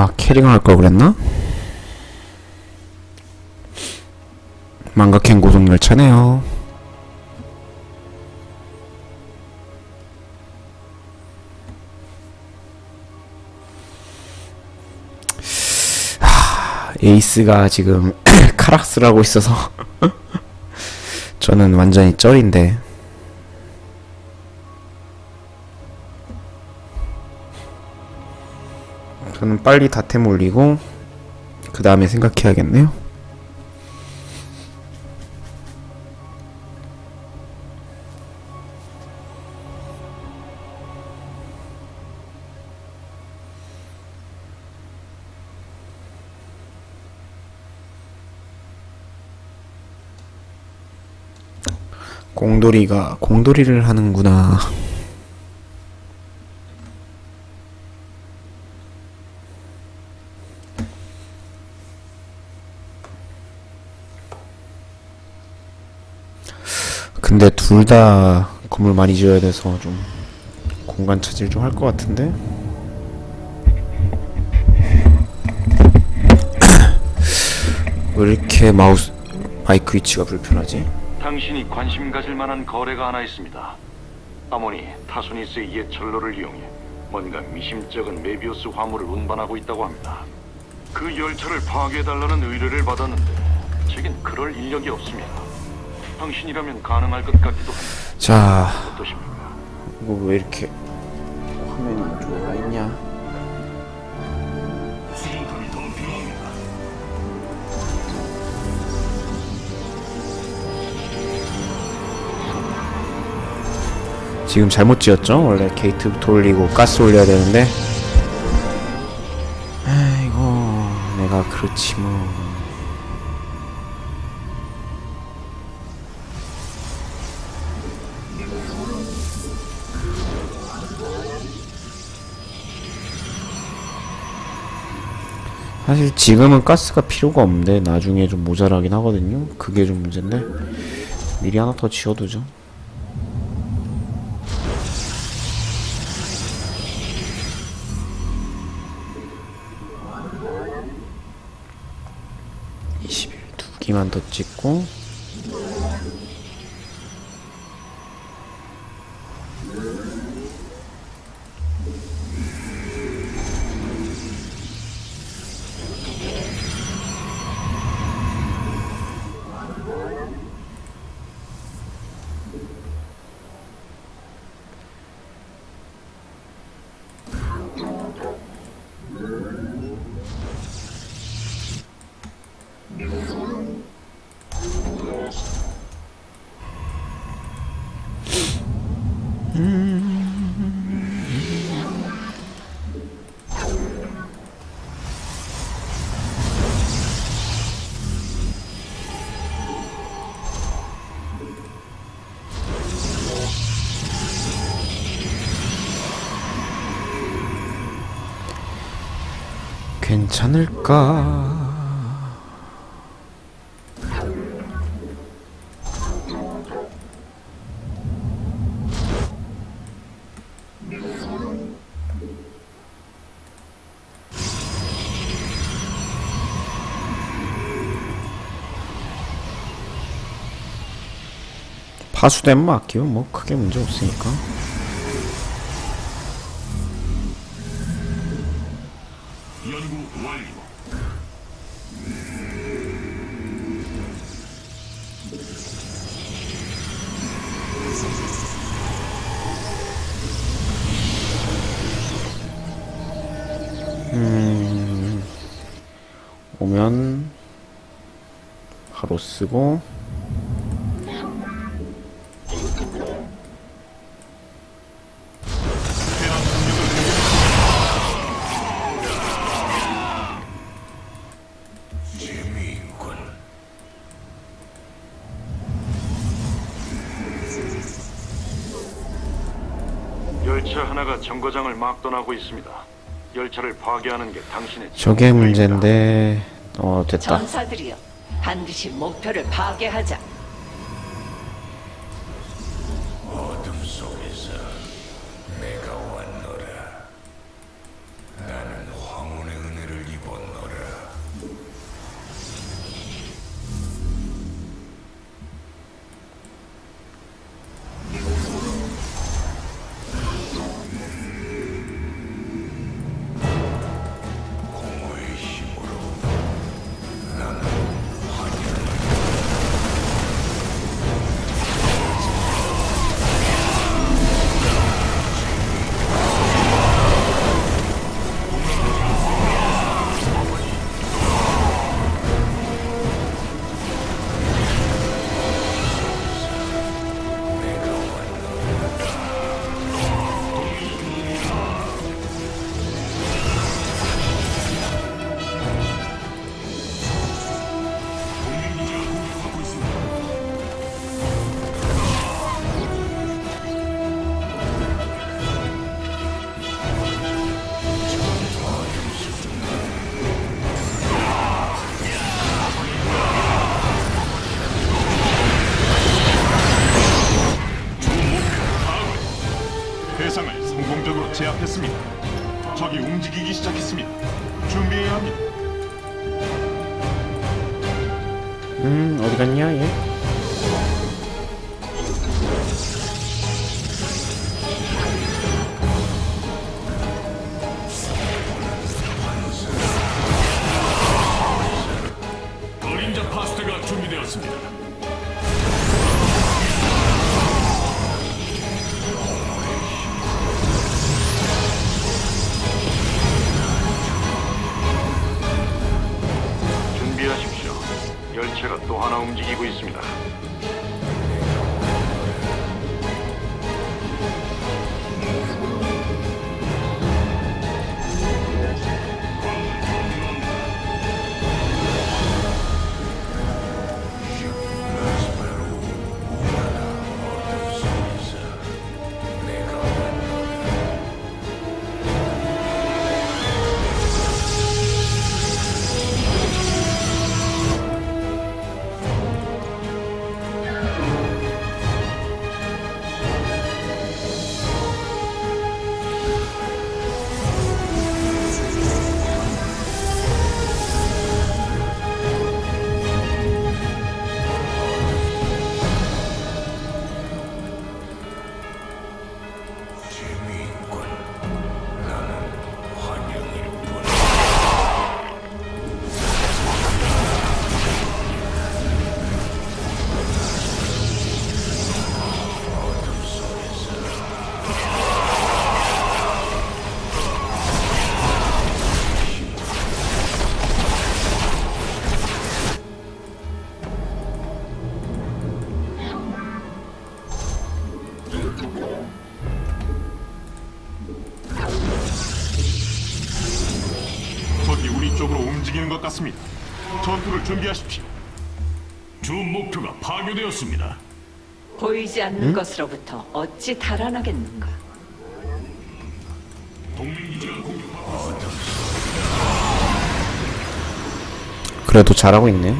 아 캐링을 할 걸 그랬나? 망각행 고속열차네요 하, 에이스가 지금 카락스를 하고 있어서 저는 완전히 쩔인데 저는 빨리 다템 올리고 그 다음에 생각해야겠네요. 공돌이가 공돌이를 하는구나. 근데 둘 다 건물 많이 지어야 돼서 좀 공간 차지를 좀할 것 같은데 왜 이렇게 마우스 마이크 위치가 불편하지? 당신이 관심 가질 만한 거래가 하나 있습니다. 아모니 타소니스의 옛 철로를 이용해 뭔가 미심쩍은 메비우스 화물을 운반하고 있다고 합니다. 그 열차를 파괴해달라는 의뢰를 받았는데 제겐 그럴 인력이 없습니다. 당신이라면 가능할 것 같기도 합니다. 자 어떠십니까? 이거 왜 이렇게 화면이 들어가 있냐? 지금 잘못 지었죠? 원래 게이트부터 올리고 가스 올려야 되는데 아이고 내가 그렇지 뭐 사실 지금은 가스가 필요가 없는데 나중에 좀 모자라긴 하거든요. 그게 좀 문제인데 미리 하나 더 지어두죠. (21) 두 개만 더 찍고 괜찮을까? 파수된 아끼면 뭐 크게 문제 없으니까. 오면 바로 쓰고. 열차 하나가 정거장을 막 떠나고 있습니다. 열차를 파괴하는 게 당신의 저게. 문제인데 어 됐다 전사들이여 반드시 목표를 파괴하자. 준비되었습니다. 준비하십시오. 열차가 또 하나 움직이고 있습니다. 준비하십시오. 주 목표가 파괴되었습니다. 보이지 않는 것으로부터 어찌 달아나겠는가? 동맹 기지가 공격받고 그래도 잘하고 있네.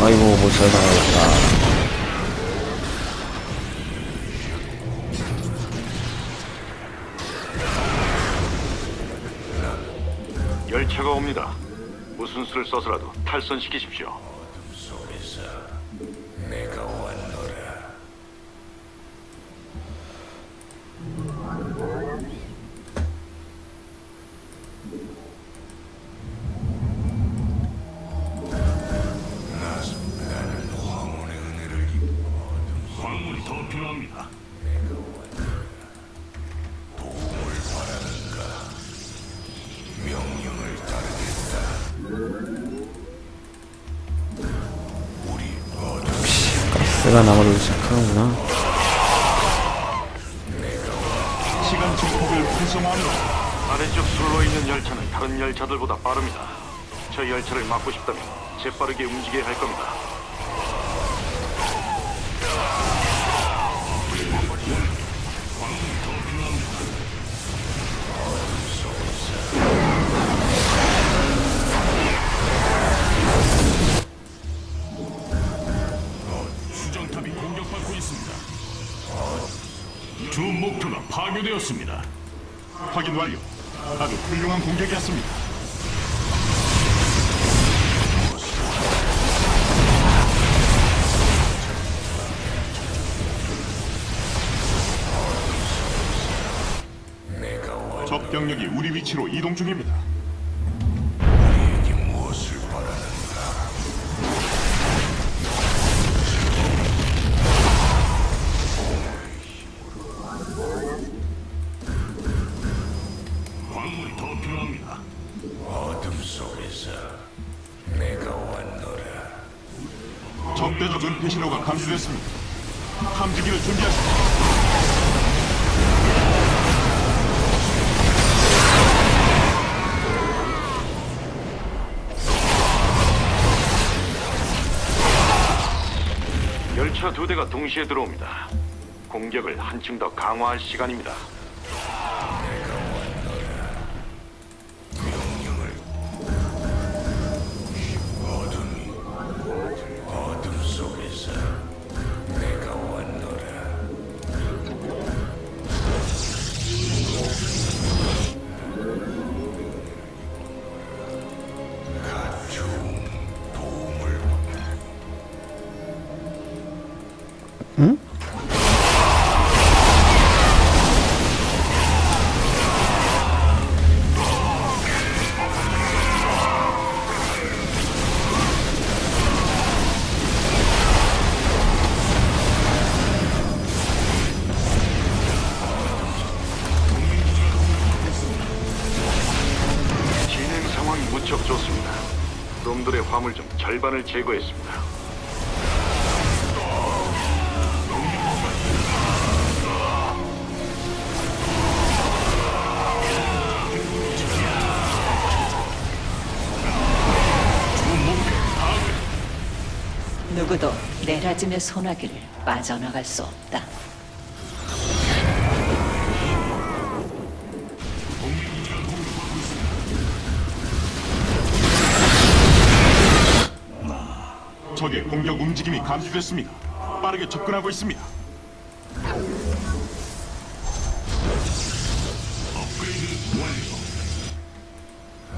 아이고 못살 나가겠다. 써서라도 탈선시키십시오. 속에서 활성화합니다. 아래쪽 술로 있는 열차는 다른 열차들보다 빠릅니다. 저 열차를 막고 싶다면 재빠르게 움직여야 할 겁니다. 수정탑이 공격받고 있습니다. 주 목표가 파괴되었습니다. 확인 완료. 아주 훌륭한 공격이었습니다. 적 병력이 우리 위치로 이동 중입니다. 적대적 은폐 신호가 감지됐습니다. 탐지기를 준비하십시오. 열차 두 대가 동시에 들어옵니다. 공격을 한층 더 강화할 시간입니다. 무척 좋습니다. 놈들의 화물 중 절반을 제거했습니다. 누구도 내 라짐의 소나기를 빠져나갈 수 없다. 적의 공격 움직임이 감지됐습니다. 빠르게 접근하고 있습니다.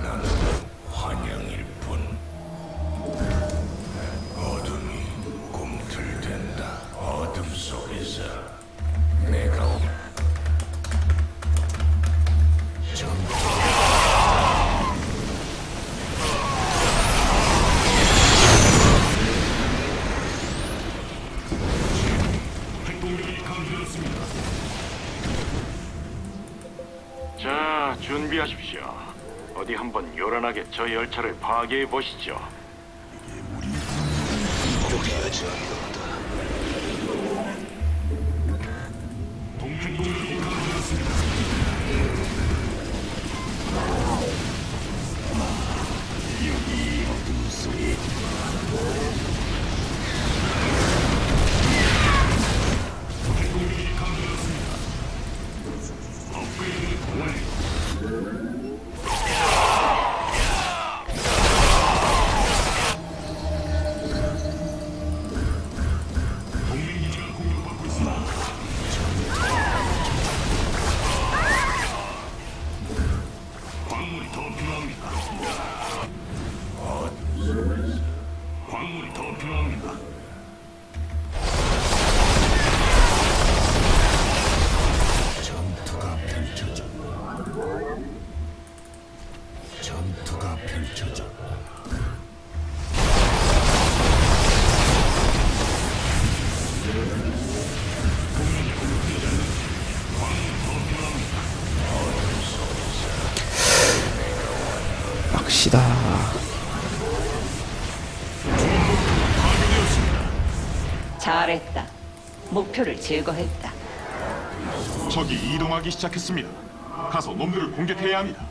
환영일 자, 준비하십시오. 어디 한번 요란하게 저 열차를 파괴해 보시죠. 광물이 잘했다. 목표를 제거했다. 적이 이동하기 시작했습니다. 가서 놈들을 공격해야 합니다.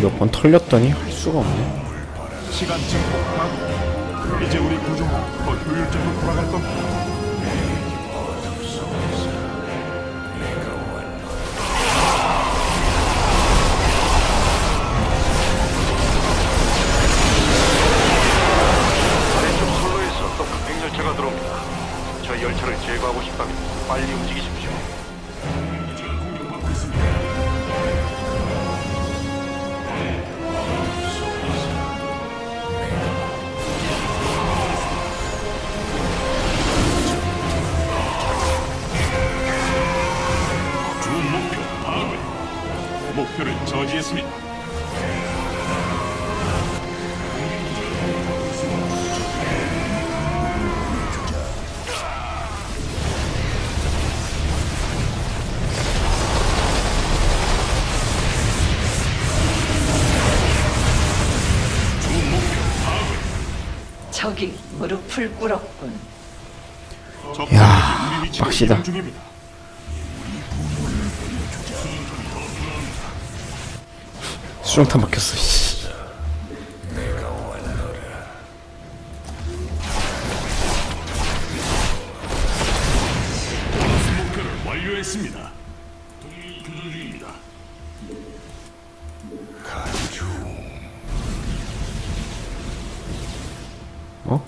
몇 번 털렸더니 할 수가 없네. 시간 증폭. 이제 우리 구조가 더 효율적으로 돌아갈 겁니다. 아래쪽 선로에서 또 급행 열차가 들어옵니다. 저 열차를 제거하고 싶다면 빨리 움직이 꿇었군. 적 야, 빡시다. 수정탄 막혔어 씨.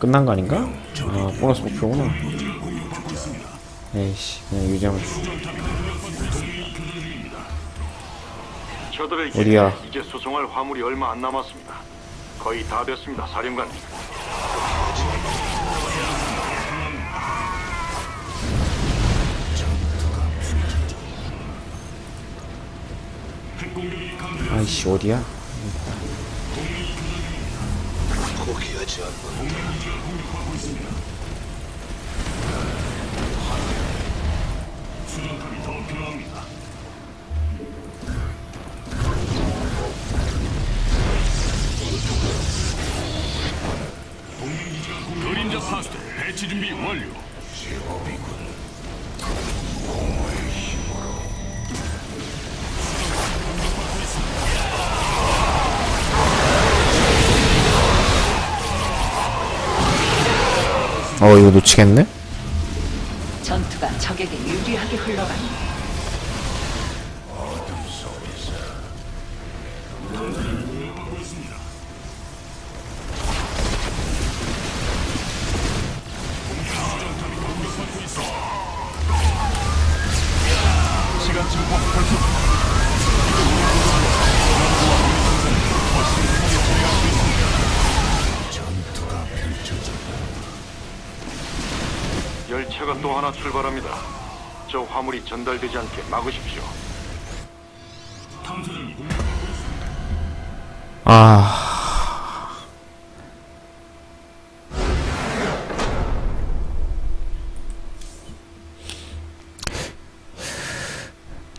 끝난 거 아닌가? 아 보너스 목표구나 에이씨 그냥 유지하면 저들에게 어디야? 이제 수송할 화물이 얼마 안 남았습니다. 거의 다 됐습니다, 사령관님. 핵공 격이 감지 아이씨 어디야? 수정탑이 더 필요합니다. 그림자 파스텔 배치 준비 완료. 어 이거 놓치겠네? 전투가 적에게 유리하게 흘러간다. 또 하나 출발합니다. 저 화물이 전달되지 않게 막으십시오. 아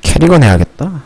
캐리건 해야겠다